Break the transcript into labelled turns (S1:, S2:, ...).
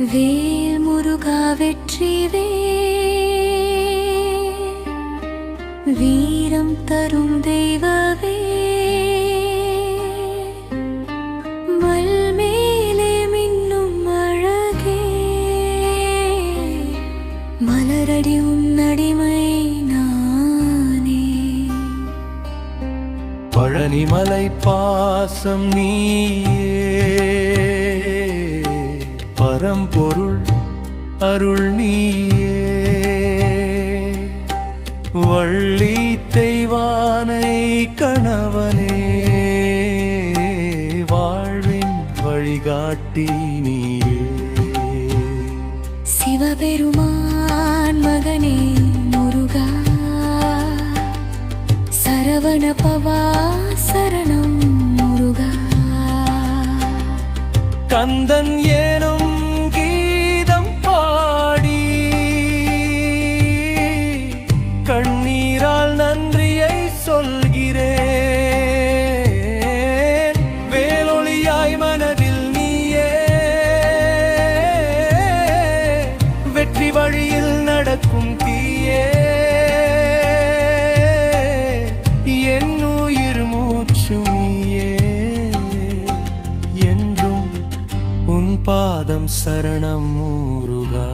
S1: வேல் முருகா வெற்றி வீரம் தரும் தெய்வவே மல்மேலே மின்னும் அழகே. மலரடி உன்னடிமை நானே.
S2: பழனிமலை பாசம் நீயே. பரம்பொருள் அருள் நீயே. வள்ளி தெய்வானை கணவனே. வாழ்வின் வழிகாட்டி நீயே.
S1: சிவபெருமான் மகனே முருகா. சரவண பவா சரணம் முருகா.
S2: கந்தன் ஏனும் நடக்கும் தீயே. என் உயிர் மூச்சுமியே என்றும் உன் பாதம் சரணம் ஊருகா